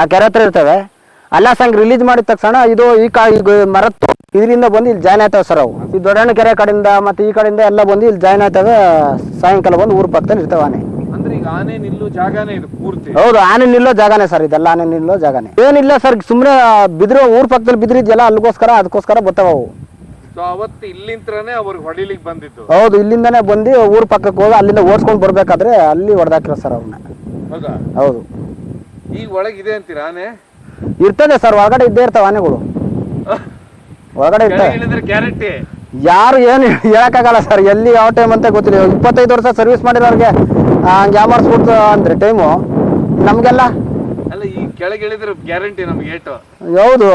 ಆ ಕೆರೆ ಹತ್ರ ಇರ್ತವೆ. ಅಲ್ಲ ಸಂಘ ರಿಲೀಸ್ ಮಾಡಿದ ತಕ್ಷಣ ಇದು ಈ ಕಾ ಈಗ ಮರದ ಇದರಿಂದ ಬಂದು ಇಲ್ಲಿ ಜಾಯ್ನ್ ಆಯ್ತವೆ ಸರ್ ಅವು. ಈ ದೊಡ್ಡಣ್ಣ ಕೆರೆ ಕಡೆಯಿಂದ ಮತ್ತೆ ಈ ಕಡೆಯಿಂದ ಎಲ್ಲ ಬಂದು ಇಲ್ಲಿ ಜಾಯ್ನ್ ಆಯ್ತವೆ. ಸಾಯಂಕಾಲ ಬಂದು ಊರ್ ಪಕ್ಕದಲ್ಲಿ ಇರ್ತವೆ ಆನೆ. ಅಂದ್ರೆ ಈಗ ಆನೆ ನಿಲ್ಲೋ ಜಾಗನೇ ಇದು ಪೂರ್ತಿ. ಹೌದು ಆನೆ ನಿಲ್ಲೋ ಜಾಗನೇ ಸರ್ ಇದೆಲ್ಲ. ಆನೆ ನಿಲ್ಲೋ ಜಾಗನೇ. ಏನಿಲ್ಲ ಸರ್ ಸುಮ್ಮನೆ ಬಿದ್ರು ಊರ್ ಪಕ್ಕದಲ್ಲಿ ಬಿದ್ರಿದ್ಯಲ್ಲ ಅಲ್ಲಿಗೋಸ್ಕರ ಅದಕ್ಕೋಸ್ಕರ ಬರ್ತಾವ ಅವು. ಸೊ ಅವತ್ತು ಇಲ್ಲಿಂತ್ರನೇ ಅವ್ರಿಗೆ ಹೊಡಿಲಿಕ್ಕೆ ಬಂದಿದ್ದು. ಹೌದು ಇಲ್ಲಿಂದಾನೇ ಬಂದು ಊರ್ ಪಕ್ಕಕ್ಕೆ ಹೋಗಿ ಅಲ್ಲಿಂದ ಓಡಿಸ್ಕೊಂಡು ಬರ್ಬೇಕಾದ್ರೆ ಅಲ್ಲಿ ಹೊಡೆದಾಕಿರೋ ಸರ್ ಅವ್ರನ್ನ ಹೌದಾ? ಹೌದು. ಈಗ ಒಳಗಿದೆ ಅಂತೀರಾ ಆನೆ? ಇರ್ತದೆ ಸರ್ ಒಳಗಡೆ ಇದ್ದೇ ಇರ್ತಾವ ಆನೆಗಳು. ಒಳಗಡೆ ಇರ್ತವೆ. ಹೇಳಿದ್ರೆ ಗ್ಯಾರಂಟಿ. ಯಾರು ಏನು ಹೇಳಕ್ಕಾಗಲ್ಲ ಸರ್ ಎಲ್ಲಿ ಯಾವ ಟೈಮ್ ಅಂತ ಗೊತ್ತಿಲ್ಲ. ಇವಾಗ ಇಪ್ಪತ್ತೈದು ವರ್ಷ ಸರ್ವಿಸ್ ಮಾಡಿರೋರಿಗೆ ಹಂಗೆ ಯಾಮಾರಿಸ್ಬಿಡ್ತು ಅಂದ್ರೆ ಟೈಮು ನಮಗೆಲ್ಲ. ಅಲ್ಲ ಈ ಕೆಳಗೆ ಇಳಿದ್ರೆ ಗ್ಯಾರಂಟಿ ನಮ್ಗೆ ಏಟು. ಹೌದು.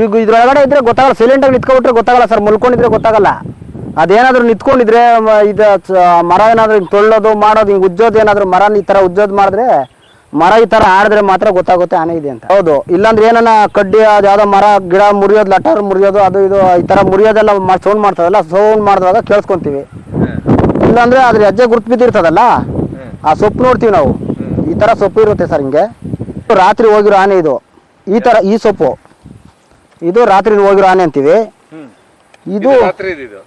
ಈಗ ಇದ್ರೊಳಗಡೆ ಇದ್ರೆ ಗೊತ್ತಾಗಲ್ಲ ಸೈಲೆಂಟ್ ಆಗಿ ನಿಂತ್ಕೊಂಡ್ಬಿಟ್ರೆ ಗೊತ್ತಾಗಲ್ಲ ಸರ್ ಮುಲ್ಕೊಂಡಿದ್ರೆ ಗೊತ್ತಾಗಲ್ಲ. ಅದೇನಾದ್ರೂ ನಿಂತ್ಕೊಂಡಿದ್ರೆ ಇದು ಮರ ಏನಾದ್ರೂ ಹಿಂಗ್ ತೊಳ್ಳೋದು ಮಾಡೋದು ಹಿಂಗ್ ಉಜ್ಜೋದು ಏನಾದ್ರೂ ಮರ ಈ ತರ ಉಜ್ಜೋದು ಮಾಡಿದ್ರೆ ಮರ ಈ ತರ ಆಡಿದ್ರೆ ಮಾತ್ರ ಗೊತ್ತಾಗುತ್ತೆ ಆನೆ ಇದೆ ಅಂತ. ಹೌದು. ಇಲ್ಲಾಂದ್ರೆ ಏನನ್ನ ಕಡ್ಡಿ ಅದು ಯಾವ್ದೋ ಮರ ಗಿಡ ಮುರಿಯೋದು ಲಟರ್ ಮುರಿಯೋದು ಅದು ಇದು ಈ ತರ ಮುರಿಯೋದೆಲ್ಲ ಸೌಂಡ್ ಮಾಡ್ತದಲ್ಲ ಸೌಂಡ್ ಮಾಡಿದಾಗ ಕೇಳಿಸ್ಕೊಂತೀವಿ. ಇಲ್ಲಾಂದ್ರೆ ಅದ್ರ ಹೆಜ್ಜೆ ಗುರ್ತು ಬಿದ್ದಿರ್ತದಲ್ಲ ಆ ಸೊಪ್ಪು ನೋಡ್ತೀವಿ ನಾವು. ಈ ತರ ಸೊಪ್ಪು ಇರುತ್ತೆ ಸರ್ ಹಿಂಗೆ. ರಾತ್ರಿ ಹೋಗಿರೋ ಆನೆ ಇದು. ಈ ತರ ಈ ಸೊಪ್ಪು. ಇದು ರಾತ್ರಿ ಹೋಗಿರೋ ಆನೆ ಅಂತೀವಿ. ಇದು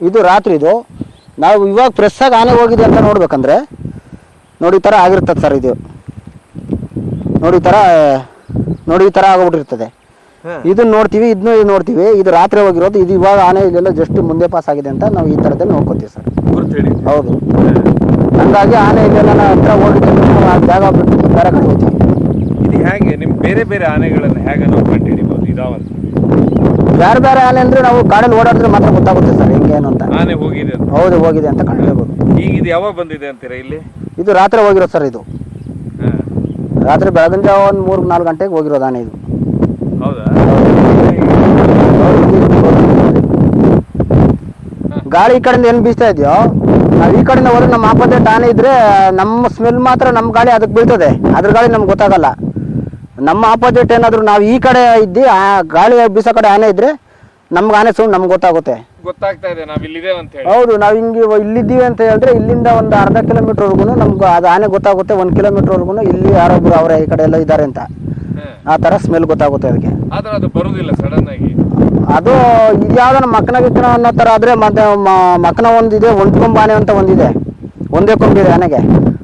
ಇದು ರಾತ್ರಿ ಇದು ನಾವು ಇವಾಗ ಫ್ರೆಶ್ ಆಗಿ ಆನೆ ಹೋಗಿದೆ ಅಂತ ನೋಡ್ಬೇಕಂದ್ರೆ ನೋಡಿ ಈ ತರ ಆಗಿರ್ತದೆ ಸರ್ ಇದು. ನೋಡಿ ಈ ತರ ನೋಡಿ ಈ ತರ ಆಗೋಗ್ಬಿಟ್ಟಿರ್ತದೆ. ಇದನ್ನ ನೋಡ್ತೀವಿ ಇದನ್ನು ನೋಡ್ತೀವಿ. ಇದು ರಾತ್ರಿ ಹೋಗಿರೋದು ಇದು ಇವಾಗ ಆನೆ ಇಲ್ಲೆಲ್ಲ ಜಸ್ಟ್ ಮುಂದೆ ಪಾಸ್ ಆಗಿದೆ ಅಂತ ನಾವು ಈ ತರದಲ್ಲಿ ನೋಡ್ಕೋತೀವಿ ಸರ್. ಹೌದು. ಹಂಗಾಗಿ ಆನೆ ಇಲ್ಲೆಲ್ಲ ನಾವು ಹತ್ರ ಹೋಗಿದ್ದು ಆ ಜಾಗ ಬಿಟ್ಟು ಬೇರೆ ಕಡೆ ಹೋಗ್ತೀವಿ. ಇದು ಹೇಗೆ? ನಿಮ್ಮ ಬೇರೆ ಬೇರೆ ಆನೆಗಳನ್ನ ಹೇಗೆ ನಾವು ಕಂಡು ಇದಾವಂತ ಬೇರೆ ಬೇರೆ ಆನೆ ಅಂದ್ರೆ ನಾವು ಕಾಡಲ್ಲಿ ಓಡಾಡಿದ್ರೆ ಮಾತ್ರ ಗೊತ್ತಾಗುತ್ತೆ ಸರ್ ಹೆಂಗೆ ಏನು ಅಂತ. ಆನೆ ಹೋಗಿದೆ ಅಂತ. ಹೌದು ಹೋಗಿದೆ ಅಂತ ಕಂಡುಹಿಡ್ಬೋದು ಈಗ ಇದು ಯಾವಾಗ ಬಂದಿದೆ ಅಂತೀರಾ ಇಲ್ಲಿ? ಇದು ರಾತ್ರಿ ಹೋಗಿರೋದು ಸರ್ ಇದು. ರಾತ್ರಿ ಬೆಳಗಿನ ಜಾವ ಒಂದು ಮೂರು ನಾಲ್ಕು ಗಂಟೆಗೆ ಹೋಗಿರೋದು ಆನೆ ಇದು. ಹೌದಾ? ಗಾಳಿ ಈ ಕಡೆಯಿಂದ ಏನು ಬೀಸ್ತಾ ಇದೆಯೋ? ನಾವು ಈ ಕಡೆಯಿಂದ ಹೋದ್ರೆ ನಮ್ಮ ಆಪೋಸಿಟ್ ಆನೆ ಇದ್ರೆ ನಮ್ಮ ಸ್ಮೆಲ್ ಮಾತ್ರ ನಮ್ಮ ಗಾಳಿ ಅದಕ್ಕೆ ಬೀಳ್ತದೆ. ಅದ್ರ ಗಾಳಿ ನಮ್ಗೆ ಗೊತ್ತಾಗಲ್ಲ. ನಮ್ಮ ಆಪೋಸಿಟ್ ಏನಾದರೂ ನಾವು ಈ ಕಡೆ ಇದ್ದು ಆ ಗಾಳಿ ಬೀಸೋ ಕಡೆ ಆನೆ ಇದ್ರೆ ನಮ್ಗೆ ಆನೆ ಸೌಂಡ್ ನಮ್ಗೆ ಗೊತ್ತಾಗುತ್ತೆ. ಗೊತ್ತಾಗ್ತಾ ಇದೆ ನಾವ್ ಇಲ್ಲಿದೇವ್ ಅಂತ ಹೇಳಿ. ಹೌದು ನಾವು ಹಿಂಗೆ ಇಲ್ಲಿದ್ದೀವಿ ಅಂತ ಹೇಳಿದ್ರೆ ಇಲ್ಲಿಂದ ಒಂದು ಅರ್ಧ ಕಿಲೋಮೀಟರ್ವರೆಗೂ ನಮ್ಗೆ ಅದು ಆನೆ ಗೊತ್ತಾಗುತ್ತೆ ಒಂದು ಕಿಲೋಮೀಟರ್ವರೆಗೂ ಇಲ್ಲಿ ಯಾರೊಬ್ರು ಅವರೇ ಈ ಕಡೆ ಎಲ್ಲ ಇದ್ದಾರೆ ಅಂತ. ಆ ಥರ ಸ್ಮೆಲ್ ಗೊತ್ತಾಗುತ್ತೆ ಅದಕ್ಕೆ. ಆದ್ರೆ ಅದು ಬರುದಿಲ್ಲ ಸಡನ್ ಆಗಿ. ಅದು ಇದ್ಯಾವ್ದನ ಮಕ್ಕನ ಗಿಕ್ಕನ ಅನ್ನೋ ಥರ ಆದರೆ ಮತ್ತೆ ಮಕ್ಕನ ಒಂದಿದೆ ಒಂಟ್ಕೊಂಬ ಆನೆ ಅಂತ ಒಂದಿದೆ. ಒಂದೇ ಕೊಂಬಿದೆ ಆನೆಗೆ.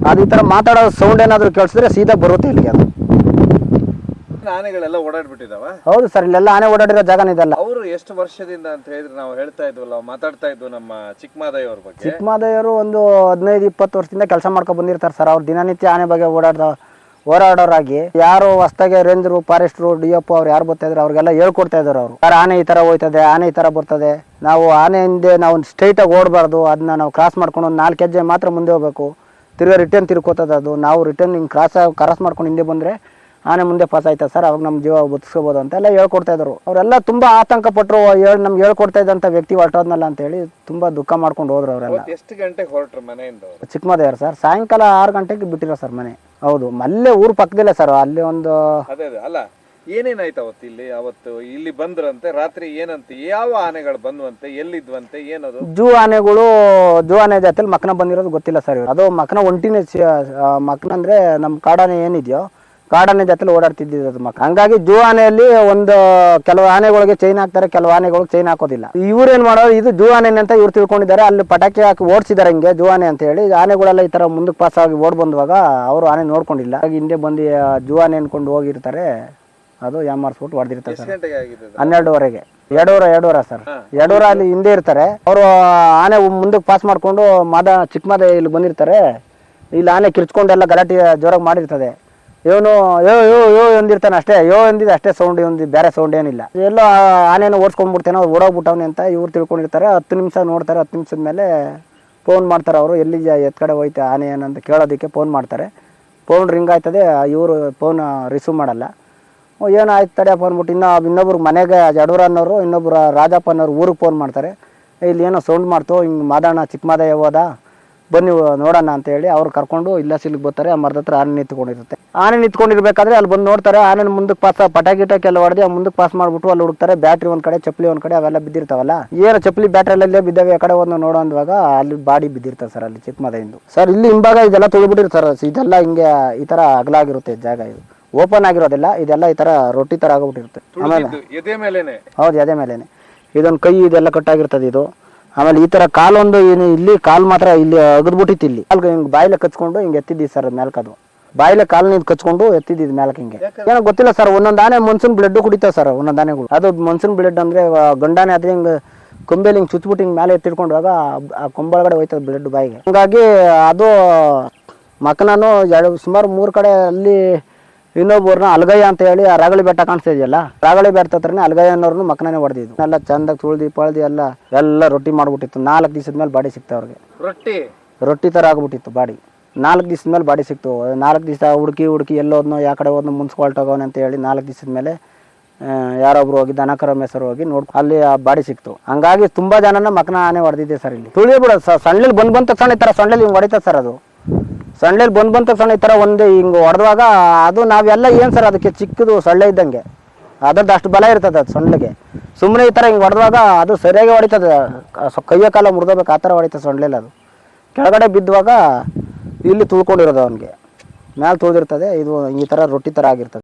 ಅದು ಈ ಥರ ಮಾತಾಡೋ ಸೌಂಡ್ ಏನಾದರೂ ಕೇಳಿಸಿದ್ರೆ ಸೀದಾ ಬರುತ್ತೆ ಇಲ್ಲಿಗೆ ಅದು. ಆನೆಗಳೆಲ್ಲ ಓಡಾಡ್ಬಿಟ್ಟಿದಾವ ಹೌದು ಸರ್ ಇಲ್ಲೆಲ್ಲ ಆನೆ ಓಡಾಡಿರೋ ಜಾಗನೇ ಇದೆಲ್ಲ. ಅವರು ಎಷ್ಟು ವರ್ಷದಿಂದ ಅಂತ ಹೇಳಿದ್ರೆ ನಾವು ಹೇಳ್ತಾ ಇದ್ವಲ್ಲ ಮಾತಾಡ್ತಾ ಇದ್ವು ನಮ್ಮ ಚಿಕ್ಕಮಾದಯ್ಯ ಅವ್ರ ಬಗ್ಗೆ. ಚಿಕ್ಕಮಾದಯ್ಯರು ಒಂದು ಹದಿನೈದು ಇಪ್ಪತ್ತು ವರ್ಷದಿಂದ ಕೆಲಸ ಮಾಡ್ಕೊಂಡು ಬಂದಿರ್ತಾರೆ ಸರ್. ಅವ್ರು ದಿನನಿತ್ಯ ಆನೆ ಬಗ್ಗೆ ಓಡಾಡ್ದ ಹೋರಾಡೋರಾಗಿ ಯಾರು ಹೊಸ್ತಾಗೆ ರೇಂಜರು ಫಾರೆಸ್ಟ್ರು ಡಿ ಎಫ್ ಅವ್ರು ಯಾರು ಬರ್ತಾ ಇದ್ರು ಅವ್ರಿಗೆಲ್ಲ ಹೇಳ್ಕೊಡ್ತಾ ಇದ್ರು ಅವರು. ಸರ್ ಆನೆ ಈ ಥರ ಹೋಯ್ತದೆ ಆನೆ ಈ ಥರ ಬರ್ತದೆ. ನಾವು ಆನೆ ಹಿಂದೆ ನಾವು ಸ್ಟ್ರೈಟಾಗಿ ಓಡಬಾರ್ದು ಅದನ್ನ ನಾವು ಕ್ರಾಸ್ ಮಾಡ್ಕೊಂಡು ಒಂದು ನಾಲ್ಕು ಹೆಜ್ಜೆ ಮಾತ್ರ ಮುಂದೆ ಹೋಗ್ಬೇಕು. ತಿರ್ಗಾ ರಿಟರ್ನ್ ತಿರ್ಕೋತದ ಅದು. ನಾವು ರಿಟರ್ನ್ ಹಿಂಗೆ ಕ್ರಾಸ್ ಕ್ರಾಸ್ ಮಾಡ್ಕೊಂಡು ಹಿಂದೆ ಬಂದರೆ ಆನೆ ಮುಂದೆ ಪಾಸ್ ಆಯ್ತದೆ ಸರ್? ಅವಾಗ ನಮ್ಮ ಜೀವ ಬದುಕಿಸ್ಕೋಬೋದು ಅಂತೆಲ್ಲ ಹೇಳ್ಕೊಡ್ತಾ ಇದ್ರು. ಅವರೆಲ್ಲ ತುಂಬ ಆತಂಕ ಪಟ್ಟರು ಹೇಳಿ ನಮ್ಗೆ ಹೇಳ್ಕೊಡ್ತಾ ಇದ್ದಂಥ ವ್ಯಕ್ತಿ ಹೊರಟೋದ್ನಲ್ಲ ಅಂತೇಳಿ ತುಂಬ ದುಃಖ ಮಾಡ್ಕೊಂಡು ಹೋದ್ರು ಅವರೆಲ್ಲ. ಎಷ್ಟು ಗಂಟೆಗೆ ಹೊರಟ್ರು ಮನೆಯಿಂದ? ಚಿಕ್ಕಮದೇವ್ರು ಸರ್ ಸಾಯಂಕಾಲ ಆರು ಗಂಟೆಗೆ ಬಿಟ್ಟಿರೋ ಸರ್ ಮನೆ. ಹೌದು ಅಲ್ಲೇ ಊರು ಪಕ್ಕದಲ್ಲೇ ಸರ್ ಅಲ್ಲಿ ಒಂದು ಅದೇ ಅದೇ ಅಲ್ಲ ಏನೇನಾಯ್ತು ಅವತ್ತು ಇಲ್ಲಿ? ಅವತ್ತು ಇಲ್ಲಿ ಬಂದ್ರಂತೆ ರಾತ್ರಿ ಏನಂತೆ ಯಾವ ಆನೆಗಳು ಬಂದ್ವಂತೆ ಎಲ್ಲಿದ್ವಂತೆ ಏನದು? ಜೂ ಆನೆಗಳು ಜೂ ಆನೆ ಜಾತಿಲಿ ಮಕ್ಕನ ಬಂದಿರೋದು ಗೊತ್ತಿಲ್ಲ ಸರ್ ಅದು ಮಕ್ಕನ ಒಂಟಿನೇ ಮಕ್ಕನ ಅಂದ್ರೆ ನಮ್ಮ ಕಾಡಾನೆ ಏನಿದೆಯೋ ಕಾಡಾನೆ ಜೊತೆಲಿ ಓಡಾಡ್ತಿದ್ದಿದ್ದು ಅದು ಮಕ್ಕ. ಹಂಗಾಗಿ ಜೂ ಆನೆಯಲ್ಲಿ ಒಂದು ಕೆಲವು ಆನೆಗಳಿಗೆ ಚೈನ್ ಹಾಕ್ತಾರೆ ಕೆಲವು ಆನೆಗಳಿಗೆ ಚೈನ್ ಹಾಕೋದಿಲ್ಲ. ಇವ್ರು ಏನ್ ಮಾಡೋದು ಇದು ಜೂ ಆನೆ ಅಂತ ಇವ್ರು ತಿಳ್ಕೊಂಡಿದ್ದಾರೆ. ಅಲ್ಲಿ ಪಟಾಕಿ ಹಾಕಿ ಓಡಿಸಿದಾರೆ ಹಿಂಗೆ ಜೂ ಆನೆ ಅಂತ ಹೇಳಿ. ಆನೆಗಳೆಲ್ಲ ಈ ತರ ಮುಂದಕ್ಕೆ ಪಾಸ್ ಆಗಿ ಓಡ್ ಬಂದುವಾಗ ಅವರು ಆನೆ ನೋಡ್ಕೊಂಡಿಲ್ಲ. ಹಾಗೆ ಹಿಂದೆ ಬಂದು ಜೂ ಆನೆ ಅನ್ಕೊಂಡು ಹೋಗಿರ್ತಾರೆ. ಅದು ಯಾಮಾರ್ಸ್ಬಿಟ್ಟು ಹೊಡೆದಿರ್ತಾರೆ ಸರ್? ಹನ್ನೆರಡುವರೆಗೆ. ಎರಡೂರ ಎರಡೂರ ಸರ್. ಎರಡೂರ ಅಲ್ಲಿ ಹಿಂದೆ ಇರ್ತಾರೆ. ಅವರು ಆನೆ ಮುಂದಕ್ಕೆ ಪಾಸ್ ಮಾಡ್ಕೊಂಡು ಮಾದ ಚಿಕ್ಕ ಮಾದ ಇಲ್ಲಿ ಬಂದಿರ್ತಾರೆ. ಇಲ್ಲಿ ಆನೆ ಕಿರ್ಚ್ಕೊಂಡೆಲ್ಲ ಗಲಾಟೆ ಜೋರಾಗಿ ಮಾಡಿರ್ತದೆ. ಇವನು, ಯೋ ಯೋ ಯೋ ಎಂದಿರ್ತಾನೆ ಅಷ್ಟೇ. ಯೋ ಎಂದಿದೆ ಅಷ್ಟೇ ಸೌಂಡ್ ಒಂದು ಬೇರೆ ಸೌಂಡ್ ಏನಿಲ್ಲ. ಎಲ್ಲೋ ಆನೆನ ಓಡಿಸ್ಕೊಂಡ್ಬಿಡ್ತೇನೆ ಅವ್ರು ಓಡೋಗ್ಬಿಟ್ಟವನೆ ಅಂತ ಇವ್ರು ತಿಳ್ಕೊಂಡಿರ್ತಾರೆ. ಹತ್ತು ನಿಮಿಷ ನೋಡ್ತಾರೆ. ಹತ್ತು ನಿಮಿಷದ ಮೇಲೆ ಫೋನ್ ಮಾಡ್ತಾರೆ ಅವರು. ಎಲ್ಲಿ ಎತ್ಕಡೆ ಎತ್ ಕಡೆ ಹೋಯ್ತು ಆನೆ ಏನಂತ ಕೇಳೋದಕ್ಕೆ ಫೋನ್ ಮಾಡ್ತಾರೆ. ಫೋನ್ ರಿಂಗ್ ಆಯ್ತದೆ. ಇವರು ಫೋನ್ ರಿಸೀವ್ ಮಾಡಲ್ಲ. ಏನಾಯ್ತು ತಡೆಯಪ್ಪ ಅಂದ್ಬಿಟ್ಟು ಇನ್ನು ಇನ್ನೊಬ್ರು ಮನೆಗೆ ಜಡೂರ ಅನ್ನೋರು, ಇನ್ನೊಬ್ರು ರಾಜಪ್ಪ ಅನ್ನೋರು ಊರಿಗೆ ಫೋನ್ ಮಾಡ್ತಾರೆ. ಇಲ್ಲಿ ಏನೋ ಸೌಂಡ್ ಮಾಡ್ತು. ಹಿಂಗೆ ಮಾದಣ್ಣ ಚಿಕ್ಕ ಮಾದಯ್ಯ ಹೋದ. ಬನ್ನಿ, ನೋಡೋಣ ಅಂತ ಹೇಳಿ ಅವ್ರು ಕರ್ಕೊಂಡು ಇಲ್ಲ ಸಿಲ್ಗೆ ಬರ್ತಾರೆ. ಆ ಮರದ ಹತ್ರ ಆನೆ ನಿಂತ್ಕೊಂಡಿರುತ್ತೆ ಆನೆ ನಿಂತ್ಕೊಂಡಿರ್ಬೇಕಾದ್ರೆ ಅಲ್ಲಿ ಬಂದು ನೋಡ್ತಾರೆ ಆನೆ ಮುಂದಕ್ಕೆ ಪಾಸ್ ಪಟಾಕಿ ಗಿಟಾಕಿ ಎಲ್ಲ ಹೊಡೆದು ಮುಂದಕ್ಕೆ ಪಾಸ್ ಮಾಡ್ಬಿಟ್ಟು ಅಲ್ಲಿ ಹುಡುಕ್ತಾರೆ. ಬ್ಯಾಟ್ರಿ ಒಂದ್ ಕಡೆ ಚಪ್ಪಲಿ ಒಂದ್ ಕಡೆ ಅವೆಲ್ಲ ಬಿದ್ದಿರ್ತಾವಲ್ಲ? ಏನು ಚಪ್ಪಲಿ ಬ್ಯಾಟ್ರಿ ಎಲ್ಲ ಬಿದ್ದಾವೆ ಆ ಕಡೆ ಒಂದು ನೋಡೋ ಅಂದಾಗ ಅಲ್ಲಿ ಬಾಡಿ ಬಿದ್ದಿರ್ತಾರೆ ಸರ್ ಅಲ್ಲಿ ಚಿಕ್ಕ ಮದೆಯಿಂದ ಸರ್ ಇಲ್ಲಿ ಹಿಂಭಾಗ ಇದೆಲ್ಲ ತುಳಿಬಿಟ್ಟಿರ್ತಾರೆ ಸರ್ ಇದೆಲ್ಲ ಹಿಂಗೆ ಈ ತರ ಅಗಲಾಗಿರುತ್ತೆ ಜಾಗ ಇದು. ಓಪನ್ ಆಗಿರೋದಿಲ್ಲ ಇದೆಲ್ಲ ಈ ತರ ರೊಟ್ಟಿ ತರ ಆಗ್ಬಿಟ್ಟಿರುತ್ತೆ. ಆಮೇಲೆ ಹೌದು ಎದೆ ಮೇಲೇನೆ. ಇದೊಂದು ಕೈ ಇದೆಲ್ಲ ಕಟ್ಟಾಗಿರ್ತದೆ ಇದು. ಆಮೇಲೆ ಈ ತರ ಕಾಲೊಂದು ಏನು ಇಲ್ಲಿ ಕಾಲು ಮಾತ್ರ ಇಲ್ಲಿ ಅಗದ್ಬಿಟ್ಟಿತ್ತು ಇಲ್ಲಿ. ಅಲ್ಲಿ ಹಿಂಗೆ ಬಾಯಿಲೆ ಕಚ್ಕೊಂಡು ಹಿಂಗೆ ಎತ್ತಿದ್ದೀವಿ ಸರ್ ಮೇಲ್ಕದು. ಬಾಯಿಲೆ ಕಾಲ್ ನಿಂತ್ ಕಚ್ಕೊಂಡು ಎತ್ತಿದ್ದು ಮೇಲಕ್ಕೆ ಹಿಂಗೆ. ಏನೋ ಗೊತ್ತಿಲ್ಲ ಸರ್ ಒಂದೊಂದು ಆನೆ ಮನ್ಸೂನ್ ಬ್ಲಡ್ ಕುಡಿತಾವ ಸರ್ ಒಂದೊಂದು ಆನೆಗಳು. ಅದು ಮನ್ಸೂನ್ ಬ್ಲಡ್ ಅಂದ್ರೆ ಗಂಡಾನೆ ಆದ್ರೆ ಹಿಂಗೆ ಕೊಂಬೆಲಿ ಹಿಂಗೆ ಚುಚ್ಬಿಟ್ಟು ಹಿಂಗೆ ಮೇಲೆ ಎತ್ತಿಡ್ಕೊಂಡಾಗ ಆ ಕೊಂಬಳಗಡೆ ಹೋಯ್ತದೆ ಬ್ಲಡ್ ಬಾಯಿಗೆ. ಹಂಗಾಗಿ ಅದು ಮಕ್ಕನೂ ಎರಡು ಸುಮಾರು ಮೂರು ಕಡೆ ಅಲ್ಲಿ ಇನ್ನೊಬ್ಬರನ್ನ ಅಲ್ಗಯ್ಯ ಅಂತ ಹೇಳಿ ಆ ರಾಗಳಿ ಬೆಟ್ಟ ಕಾಣಿಸ್ತಾ ಇದೆಯಲ್ಲ ರಾಗಳಿ ಬೆಟ್ಟ ಹತ್ರನೇ ಅಲ್ಗಯ್ಯ ಅನ್ನೋರ್ನು ಮಕ್ಕನೇ ಹೊಡೆದಿದ್ದು. ಎಲ್ಲ ಚಂದಾಗಿ ತುಳ್ದಿ ಪಳ್ದಿ ಎಲ್ಲ ಎಲ್ಲ ರೊಟ್ಟಿ ಮಾಡ್ಬಿಟ್ಟಿತ್ತು. ನಾಲ್ಕು ದಿವಸದ ಮೇಲೆ ಬಾಡಿ ಸಿಕ್ತ ಅವ್ರಿಗೆ. ರೊಟ್ಟಿ? ರೊಟ್ಟಿ ಥರ ಆಗ್ಬಿಟ್ಟಿತ್ತು ಬಾಡಿ. ನಾಲ್ಕು ದಿವಸದ ಮೇಲೆ ಬಾಡಿ ಸಿಕ್ತು. ನಾಲ್ಕು ದಿವಸ ಹುಡುಕಿ ಹುಡುಕಿ ಎಲ್ಲೋದ್ನೋ ಯಾವ ಕಡೆ ಹೋದ್ನೋ ಹೋಗೋಣ ಅಂತ ಹೇಳಿ ನಾಲ್ಕು ದಿವಸದ ಮೇಲೆ ಯಾರೊಬ್ರು ಹೋಗಿ ದನಕರ ಹೆಸರು ಹೋಗಿ ನೋಡ್ ಅಲ್ಲಿ ಆ ಬಾಡಿ ಸಿಕ್ತು. ಹಂಗಾಗಿ ತುಂಬಾ ಜನನ ಮಕ್ಕನ ಆನೆ ಹೊಡೆದಿದೆ ಸರ್ ಇಲ್ಲಿ. ತುಳಿಯೋಬಿಡೋದು ಸರ್. ಸಣ್ಣಲ್ಲಿ ಬಂದ್ ಬಂದ ತಕ್ಷಣ ಈ ಥರ ಸಣ್ಣಲ್ಲಿ ಹಿಂಗೆ ಹೊಡಿತದೆ ಸರ್ ಅದು. ಸಣ್ಣಲ್ಲಿ ಬಂದ್ ಬಂದ ತಕ್ಷಣ ಈ ಥರ ಒಂದು ಹಿಂಗೆ ಹೊಡೆದಾಗ ಅದು ನಾವೆಲ್ಲ ಏನು ಸರ್ ಅದಕ್ಕೆ ಚಿಕ್ಕದು ಸೊಳ್ಳೆ ಇದ್ದಂಗೆ. ಅದ್ರದ್ದು ಅಷ್ಟು ಬಲ ಇರ್ತದೆ ಅದು ಸಣ್ಣಗೆ ಸುಮ್ಮನೆ ಈ ಥರ ಹಿಂಗೆ ಹೊಡೆದಾಗ ಅದು ಸರಿಯಾಗಿ ಹೊಡಿತದೆ. ಕೈಯ ಕಾಲ ಮುರಿದೋಬೇಕು ಆ ಥರ ಹೊಡಿತದೆ ಸಣ್ಣಲ್ಲಿ ಅದು. ಕೆಳಗಡೆ ಬಿದ್ದುವಾಗ ಇಲ್ಲಿ ತುಳ್ಕೊಂಡಿರೋದು ಅವನಿಗೆ. ಮ್ಯಾಲೆ ತುಳಿದಿರ್ತದೆ ಇದು ಈ ಥರ ರೊಟ್ಟಿ ಥರ ಆಗಿರ್ತದೆ.